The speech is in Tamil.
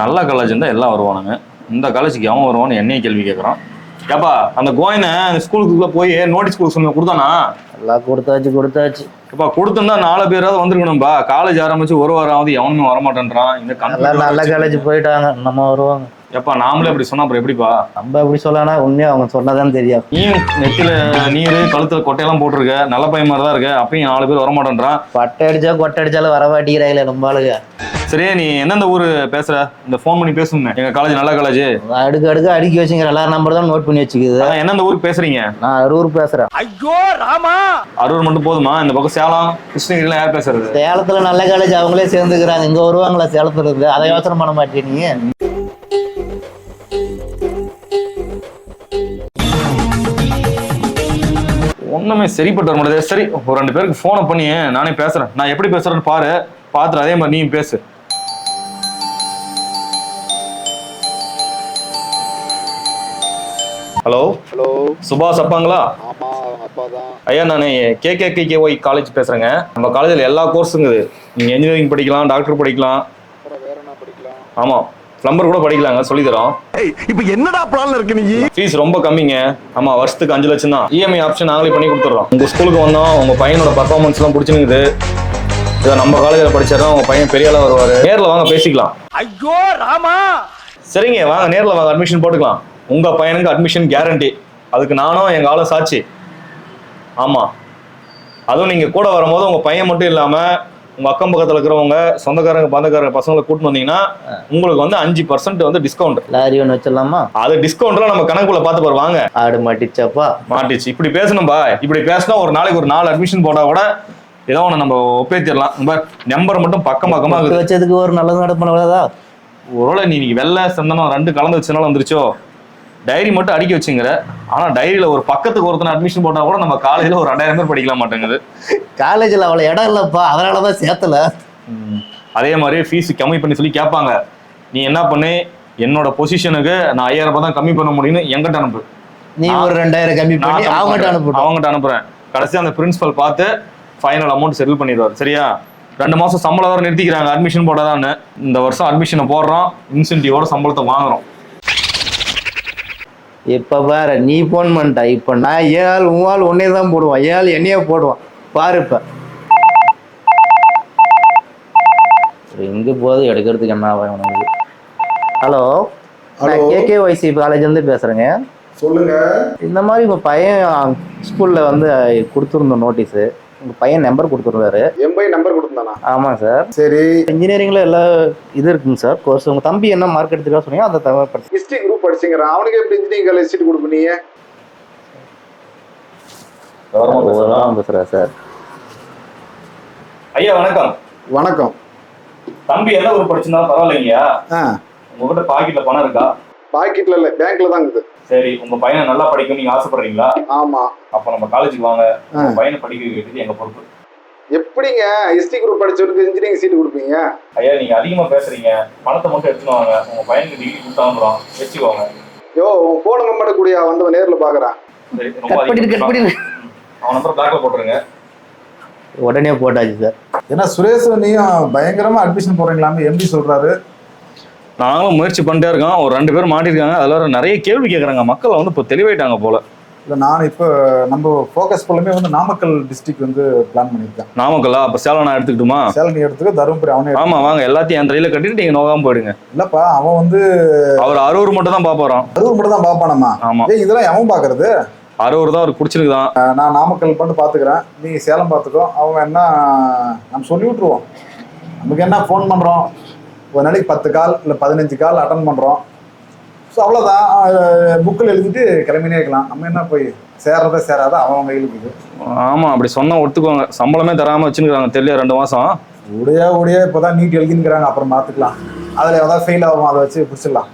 நல்ல காலேஜ் இருந்தால் எல்லாம் வருவானுங்க. இந்த காலேஜுக்கு எவன் வருவான்னு என்னைய கேள்வி கேட்குறான் ஏப்பா அந்த கோயினை அந்த ஸ்கூலுக்குள்ள போய் நோட்டீஸ் கொடுக்க சொன்ன கொடுத்தானா? எல்லாம் கொடுத்தாச்சு கொடுத்தாச்சு. இப்ப கொடுத்திருந்தா நாலு பேராவது வந்திருக்கணும்பா. காலேஜ் ஆரம்பிச்சு ஒரு வாரம் ஆகுது எவனுமே வரமாட்டேன்றான். இந்த நல்ல காலேஜ் போயிட்டாங்க நம்ம வருவாங்க. எப்பா நாமளே அப்படி சொன்னா அப்புறம் எப்படிப்பா? நம்ம எப்படி சொல்லலாம் உண்மையா அவங்க சொன்னதான் தெரியும் நீயும் நெத்தில நீர் கழுத்துல கொட்டையெல்லாம் போட்டிருக்க. நல்ல பையன் மாதிரி தான் இருக்க. அப்பயும் நாலு பேர் வரமாட்டேன்றான். பட்டை அடிச்சா கொட்டை அடிச்சாலும் வரவாட்டிக்கிறாங்களே நம்ம ஆளுங்க. சரி நீ எந்தெந்த ஊரு பேசுற? இந்த ஃபோன் பண்ணி பேசுங்க எங்க காலேஜ் நல்ல காலேஜ் அடுக்கு அடுக்கு அடுக்கி வச்சுங்கிற எல்லா நம்பர் தான் நோட் பண்ணி வச்சுக்குது. அதான் எந்தெந்த ஊருக்கு பேசுறீங்க? நான் அரூர் பேசுறேன். அரூர் மட்டும் போதுமா? இந்த பக்கம் சேலம் கிருஷ்ணகிரிலாம் யார் பேசுறது? சேலத்துல நல்ல காலேஜ் அவங்களே சேர்ந்துக்கிறாங்க. இங்க வருவாங்களா சேலத்துல இருந்து? அதை யோசனை பண்ண மாட்டேன் நீ. ஒண்ணுமே சரிப்பட்டு வர முடியாது. சரி ஒரு ரெண்டு பேருக்கு ஃபோனை பண்ணி நானே பேசுறேன். நான் எப்படி பேசுறேன்னு பாரு. பார்த்துட்டு அதே மாதிரி நீயும் பேசு. ஹலோ? ஹலோ. சுபாஷ் அப்பாங்களா? ஆமா அப்பா தான் ஐயா நான் கேகேகே ஒய் காலேஜ் பேசுறேங்க. நம்ம காலேஜில் எல்லா கோர்ஸுங்குது நீங்க இன்ஜினியரிங் படிக்கலாம் டாக்டர் படிக்கலாம். அப்புறம் வேற என்ன படிக்கலாம்? ஆமா பிளம்பர் கூட படிக்கலாங்க சொல்லி தரோம் இப்ப என்னடா பிளான்ல இருக்கு நீ? ஃபீஸ் ரொம்ப கம்மிங்க. ஆமா வருஷத்துக்கு அஞ்சு லட்சம் தான். இஎம்ஐ ஆப்ஷன் நாங்களே பண்ணி கொடுத்துட்றோம் உங்க ஸ்கூலுக்கு வந்தோம் உங்க பையனோட பர்ஃபார்மன்ஸ் எல்லாம் பிடிச்சிருக்குது. இதை நம்ம காலேஜில் படிச்சாதான் உங்க பையன் பெரிய ஆளா வருவாரு. நேர்ல வாங்க பேசிக்கலாம். ஐயோ ராமா! சரிங்க வாங்க நேர்ல வாங்க அட்மிஷன் போட்டுக்கலாம். உங்க பையனுக்கு அட்மிஷன் கேரண்டி அதுக்கு நானும் எங்க ஆளும் சாட்சி. ஆமா. அதுவும் நீங்க கூட வரும்போது உங்க பையன் மட்டும் இல்லாம உங்க அக்கம் பக்கத்துல இருக்கிறவங்க சொந்தக்காரங்க பந்தக்காரங்க பசங்களை கூட்டிட்டு வந்தீங்கன்னா உங்களுக்கு வந்து அஞ்சு பர்சன்ட் வந்து டிஸ்கவுண்ட் லாரி ஒன்று வச்சிடலாமா? அது டிஸ்கவுண்ட்லாம் நம்ம கணக்குள்ள பார்த்து பாரு வாங்க. ஆடு மாட்டிச்சப்பா? மாட்டிச்சு. இப்படி பேசணும்பா இப்படி பேசினா ஒரு நாளைக்கு ஒரு நாலு அட்மிஷன் போட்டா கூட ஏதோ ஒன்று நம்ம ஒப்பேத்திடலாம் நம்பர் மட்டும் பக்கம் பக்கமா விட்டு இருக்குது. வச்சதுக்கு ஒரு நல்லது நடப்பினதா ஒருவேளை நீ வெள்ளை சந்தனம் ரெண்டு கலந்து வச்சனால வந்துருச்சோ? டைரி மட்டும் அடிக்க வச்சுங்கிற. ஆனா டைரியில ஒரு பக்கத்துக்கு ஒருத்தனை அட்மிஷன் போட்டா கூட நம்ம காலையில ஒரு ரெண்டாயிரம் பேர் படிக்கலாம் மாட்டேங்குது. காலேஜில் அவ்வளோ இடம் இல்லைப்பா. அதனால தான் சேர்த்தல. அதே மாதிரி ஃபீஸ் கம்மி பண்ணி சொல்லி கேட்பாங்க. நீ என்ன பண்ணு? என்னோட பொசிஷனுக்கு நான் ஐயாயிரம் ரூபாய் தான் கம்மி பண்ண முடியும்னு எங்கிட்ட அனுப்பு. நீ ஒரு ரெண்டாயிரம் கம்மி பண்ணி அவங்ககிட்ட அனுப்பிட்டோம். அவங்ககிட்ட அனுப்புறேன். கடைசி அந்த பிரின்சிபல் பார்த்து ஃபைனல் அமௌண்ட் செட்டில் பண்ணிடுவார். சரியா? ரெண்டு மாசம் சம்பளம் வேற நிறுத்திக்கிறாங்க. அட்மிஷன் போடாதான்னு இந்த வருஷம் அட்மிஷனை போடுறோம். இன்சென்டிவோட சம்பளத்தை வாங்குறோம். இப்ப பாரு நீ போன் பண்ணிட்ட. இப்ப நான் ஆள் உன் உன்னே தான் போடுவான். ஆள் என்னையே போடுவான். பாரு இப்ப. எங்க போகுது எடுக்கிறதுக்கு என்ன ஆகும் உனக்கு? ஹலோ நான். கேகே ஒய்சி காலேஜ் இருந்து பேசுறேங்க. சொல்லுங்க. இந்த மாதிரி உங்க பையன் ஸ்கூல்ல வந்து கொடுத்துருந்தோம் நோட்டீஸ் உங்க பையன் நம்பர் கொடுத்துருந்தாரு. என் பையன் நம்பர் கொடுத்தானா ஆமா சார். சரி இன்ஜினியரிங்ல எல்லா இது இருக்குங்க சார் கோர்ஸ் உங்க தம்பி என்ன மார்க் எடுத்துக்கா சொன்னீங்க அந்த தமிழ் படிச்சு ஹிஸ்டரி குரூப் படிச்சுங்கிறான். அவனுக்கு எப்படி இன்ஜினியரிங் காலேஜ் சீட் கொடுப்பீங்க பேசுறா சார் ஐயா வணக்கம். வணக்கம். தம்பி என்ன ஒரு படிச்சிருந்தா பரவாயில்லைங்கய்யா. உங்ககிட்ட பாக்கெட்ல பணம் இருக்கா? பாக்கெட்ல இல்ல பேங்க்ல தான் இருக்குது. சரி உங்க பையனை நல்லா படிக்கும் நீங்க ஆசைப்படுறீங்களா? ஆமா. அப்ப நம்ம காலேஜுக்கு வாங்க. உங்க பையனை படிக்க வேண்டியது எங்க பொறுப்பு? எப்படிங்க? ஹிஸ்டரி குரூப் படிச்சவருக்கு இன்ஜினியரிங் சீட் கொடுப்பீங்க? ஐயா நீங்க அதிகமா பேசுறீங்க. பணத்தை மட்டும் எடுத்துன்னு வாங்க. உங்க பையனுக்கு டிகிரி கொடுத்து அனுப்புறோம் வச்சுக்கோங்க. யோ உன் போன் நம்பர் கூடிய. வந்தவன் நேர்ல பாக்குறான். அவன் நம்பர் பேக்ல போட்டுருங்க. உடனே போட்டாச்சு சார். ஏன்னா சுரேஷ் நீயும் பயங்கரமா அட்மிஷன் போடுறீங்களாமே எம்பி சொல்றாரு. நாங்களும் முயற்சி பண்ணிட்டே இருக்கோம். ஒரு ரெண்டு பேர் மாட்டிருக்காங்க அதுல நிறைய கேள்வி கேட்கறாங்க மக்கள் வந்து இப்போ தெளிவாயிட்டாங்க போல. இல்ல நான் இப்போ நம்ம ஃபோக்கஸ் ஃபுல்லுமே வந்து நாமக்கல் டிஸ்ட்ரிக்ட் வந்து பிளான் பண்ணியிருக்கேன். நாமக்கல்லா அப்ப சேலம் நான் எடுத்துக்கிட்டுமா? சேலம் எடுத்துக்க தருமபுரி அவனே எடுத்துக்க. ஆமா வாங்க. எல்லாத்தையும் என் தலையில கட்டிட்டு நீங்க நோகாம போயிடுங்க. இல்லப்பா அவன் வந்து அவர் அரூர் மட்டும் தான் பாப்போம் கரூர் மட்டும் தான் பாப்பானம்மா ஆமா. ஏய் இதெல்லாம் எவன் பாக்குறது அரூர் தான் அவருக்கு பிடிச்சிருக்குதான். நான் நாமக்கல் மட்டும் பாத்துக்கிறேன் நீ சேலம் பாத்துக்கோ அவன் என்ன நம்ம சொல்லி விட்டுருவோம். நமக்கு என்ன ஃபோன் பண்றோம்? ஒரு நாளைக்கு பத்து கால் இல்லை பதினஞ்சு கால் அட்டன் பண்றோம். ஸோ அவ்வளோதான் புக்கில் எழுதிட்டு கிளம்பினே இருக்கலாம். நம்ம என்ன போய் சேர்றத சேராத? அவன் கையில் இருக்குது ஆமா அப்படி சொன்னா ஒத்துக்குவாங்க. சம்பளமே தராம வச்சுருக்காங்க தெரியல ரெண்டு மாசம். உடைய உடைய இப்போதான் நீட் எழுதினுக்கிறாங்க அப்புறம் பார்த்துக்கலாம் அதில் ஏதாவது ஃபெயில் ஆகும்? அதை வச்சு பிடிச்சிடலாம்